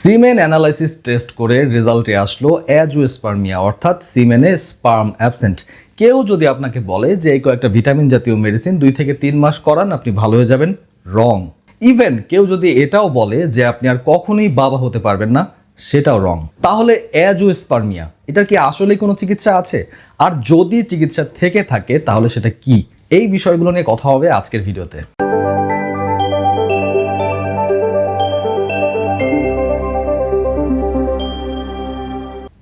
সিমেন analysis test করে রেজাল্টে আসলো অ্যাজোস্পার্মিয়া অর্থাৎ সিমেনে স্পার্ম অ্যাবসেন্ট। কেউ যদি আপনাকে বলে যে এই কয়েকটা ভিটামিন জাতীয় মেডিসিন দুই থেকে তিন মাস করান, আপনি ভালো হয়ে যাবেন। রং। ইভেন কেউ যদি এটাও বলে যে আপনি আর কখনোই বাবা হতে পারবেন না, সেটাও রং। তাহলে অ্যাজোস্পার্মিয়া এটার কি আসলে কোনো চিকিৎসা আছে? আর যদি চিকিৎসা থেকে থাকে, তাহলে সেটা কি? এই বিষয়গুলো নিয়ে কথা হবে আজকের ভিডিওতে।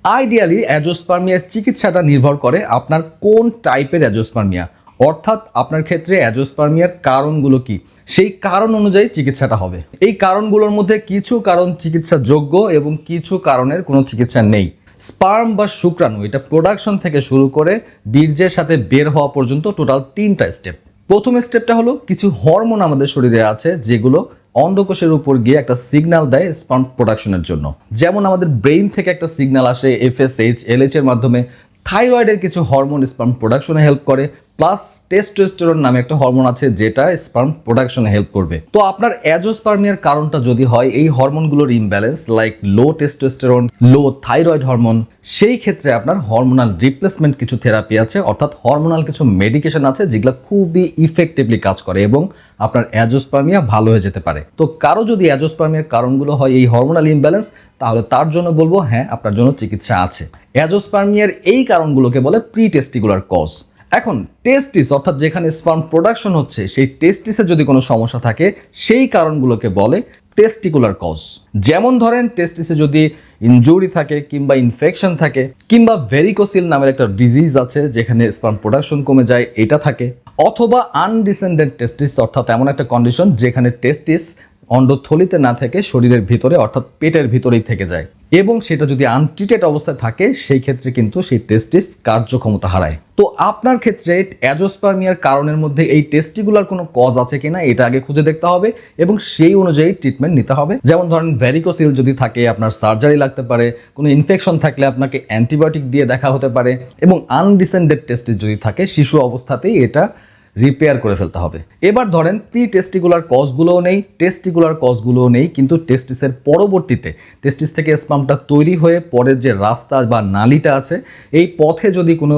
আইডিয়ালি অ্যাজোস্পার্মিয়ার চিকিৎসাটা নির্ভর করে আপনার কোন টাইপের অ্যাজোস্পার্মিয়া অর্থাৎ আপনার ক্ষেত্রে অ্যাজোস্পার্মিয়ার কারণগুলো কি? সেই কারণ অনুযায়ী চিকিৎসাটা হবে। এই কারণগুলোর মধ্যে কিছু কারণ চিকিৎসা যোগ্য এবং কিছু কারণের কোনো চিকিৎসা নেই। স্পার্ম বা শুক্রাণু, এটা প্রোডাকশন থেকে শুরু করে বীর্যের সাথে বের হওয়া পর্যন্ত টোটাল তিনটা স্টেপ প্রথম স্টেপটা হলো কিছু হরমোন আমাদের শরীরে আছে যেগুলো অন্ডকোষের উপর গিয়ে একটা সিগনাল দেয় স্পার্ম প্রোডাকশনের জন্য। যেমন আমাদের ব্রেইন থেকে একটা সিগনাল আসে এফএসএইচ এলএইচ এর মাধ্যমে থাইরয়েডের কিছু হরমোন স্পার্ম প্রোডাকশনে হেল্প করে প্লাস টেস্টোস্টেরন নামে একটা হরমোন আছে যেটা স্পার্ম প্রোডাকশনে হেল্প করবে। তো আপনার অ্যাজোস্পার্মিয়ার কারণটা যদি হয়, এই হরমোনগুলোর imbalance like low testosterone low thyroid hormone সেই ক্ষেত্রে আপনার হরমোনাল রিপ্লেসমেন্ট কিছু থেরাপি আছে, অর্থাৎ হরমোনাল কিছু মেডিকেশন আছে যেগুলো খুবই ইফেক্টিভলি কাজ করে এবং আপনার অ্যাজোস্পার্মিয়া ভালো হয়ে যেতে পারে। তো কারও যদি অ্যাজোস্পার্মিয়ার কারণগুলো হয় এই হরমোনাল ইমব্যালেন্স তাহলে তার জন্য বলব হ্যাঁ আপনার জন্য চিকিৎসা আছে। অ্যাজোস্পার্মিয়ার এই কারণগুলোকে বলে প্রি টেস্টিকুলার কজ এখন টেস্টিস অর্থাৎ যেখানে স্পার্ম প্রোডাকশন হচ্ছে, সেই টেস্টিসে যদি কোনো সমস্যা থাকে, সেই কারণগুলোকে বলে টেস্টিকুলার কজ যেমন ধরেন টেস্টিসে যদি ইনজুরি থাকে কিংবা ইনফেকশন থাকে, কিংবা ভেরিকোসিল নামের একটা ডিজিজ আছে যেখানে স্পার্ম প্রোডাকশন কমে যায়, এটা থাকে, অথবা আনডিসেন্ডেন্ট টেস্টিস অর্থাৎ এমন একটা কন্ডিশন যেখানে টেস্টিস অন্ডথলিতে না থেকে শরীরের ভিতরে, অর্থাৎ পেটের ভিতরেই থেকে যায়। এবং সেটা যদি আনট্রিটেড অবস্থায় থাকে, সেই ক্ষেত্রে কিন্তু সেই টেস্টিস কার্যক্ষমতা হারায়। তো আপনার ক্ষেত্রে অ্যাজোস্পার্মিয়ার কারণের মধ্যে এই টেস্টিগুলার কোনো কজ আছে কিনা, এটা আগে খুঁজে দেখতে হবে এবং সেই অনুযায়ী ট্রিটমেন্ট নিতে হবে। যেমন ধরেন ভ্যারিকোসিল যদি থাকে, আপনার সার্জারি লাগতে পারে, কোনো ইনফেকশন থাকলে আপনাকে অ্যান্টিবায়োটিক দিয়ে দেখা হতে পারে এবং আনডিসেন্ডেড টেস্টিস যদি থাকে, শিশু অবস্থাতেই এটা রিপেয়ার করে ফেলতে হবে। এবার ধরেন প্রি টেস্টিকুলার কজগুলোও নেই টেস্টিকুলার কজগুলোও নেই, কিন্তু টেস্টিসের পরবর্তীতে টেস্টিস থেকে স্পামটা তৈরি হয়ে পরের যে রাস্তা বা নালিটা আছে, এই পথে যদি কোনো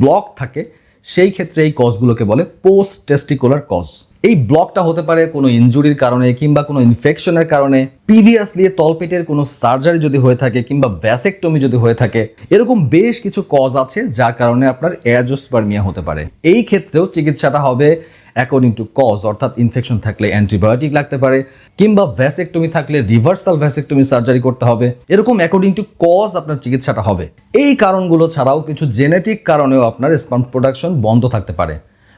ব্লক থাকে সেই ক্ষেত্রে এই কজগুলোকে বলে পোস্ট টেস্টিকুলার কজ এই ব্লকটা হতে পারে কোনো ইঞ্জুরির কারণে কিংবা কোনো ইনফেকশনের কারণে। প্রিভিয়াসলি তলপেটের কোনো সার্জারি যদি হয়ে থাকে কিংবা ভ্যাসেকটমি যদি হয়ে থাকে, এরকম বেশ কিছু কজ আছে যার কারণে আপনার অ্যাজোস্পার্মিয়া হতে পারে। এই ক্ষেত্রেও চিকিৎসাটা হবে অ্যাকর্ডিং টু কজ অর্থাৎ ইনফেকশন থাকলে অ্যান্টিবায়োটিক লাগতে পারে, কিংবা ভ্যাসেকটমি থাকলে রিভার্সাল ভ্যাসেকটমি সার্জারি করতে হবে। এরকম অ্যাকর্ডিং টু কজ আপনার চিকিৎসাটা হবে। এই কারণগুলো ছাড়াও কিছু জেনেটিক কারণেও আপনার স্পাম প্রোডাকশন বন্ধ থাকতে পারে।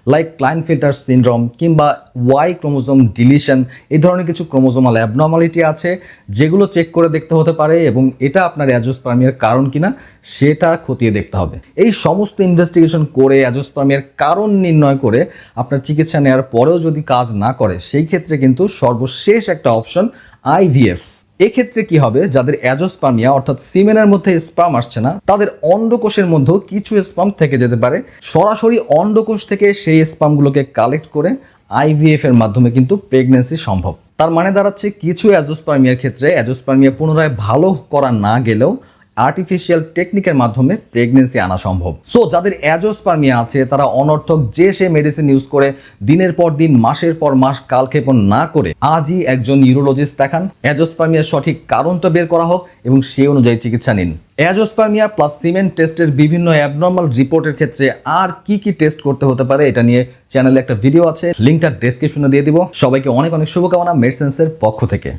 লাইক ক্লাইনফিল্টার সিনড্রোম কিংবা ওয়াই ক্রোমোজোম ডিলিশন এই ধরনের কিছু ক্রোমোজোমাল অ্যাবনর্মালিটি আছে, যেগুলো চেক করে দেখতে হতে পারে এবং এটা আপনার অ্যাজোস্পার্মিয়ার কারণ কিনা সেটা খতিয়ে দেখতে হবে। এই সমস্ত ইনভেস্টিগেশন করে অ্যাজোস্পার্মিয়ার কারণ নির্ণয় করে আপনার চিকিৎসা নেওয়ার পরেও যদি কাজ না করে, সেই ক্ষেত্রে কিন্তু সর্বশেষ একটা অপশন আইভিএফ এক্ষেত্রে কি হবে? যাদের অ্যাজোস্পার্মিয়া, অর্থাৎ সিমেনের মধ্যে স্পাম আসছে না, তাদের অন্ডকোষের মধ্যেও কিছু স্পাম থেকে যেতে পারে। সরাসরি অন্ডকোষ থেকে সেই স্পামগুলোকে কালেক্ট করে আইভিএফ এর মাধ্যমে কিন্তু প্রেগনেন্সি সম্ভব। তার মানে দাঁড়াচ্ছে কিছু অ্যাজোস্পার্মিয়ার ক্ষেত্রে অ্যাজোস্পার্মিয়া পুনরায় ভালো করা না গেলেও আর্টিফিশিয়াল টেকনিকের মাধ্যমে প্রেগনেন্সি আনা সম্ভব। সো যাদের অ্যাজোস্পার্মিয়া আছে, তারা অনর্থক যে সে মেডিসিন ইউজ করে, দিনের পর দিন, মাসের পর মাস কালক্ষেপণ না করে, আজই একজন ইউরোলজিস্ট দেখান। অ্যাজোস্পার্মিয়ার সঠিক কারণটা বের করা হোক এবং সেই অনুযায়ী চিকিৎসা নিন। অ্যাজোস্পার্মিয়া প্লাস সিমেন্ট টেস্টের বিভিন্ন অ্যাবনর্মাল রিপোর্টের ক্ষেত্রে আর কি কি টেস্ট করতে হতে পারে, এটা নিয়ে চ্যানেলে একটা ভিডিও আছে। লিঙ্কটা ডেসক্রিপশনে দিয়ে দিব। সবাইকে অনেক অনেক শুভকামনা মেডিসেন্সের পক্ষ থেকে।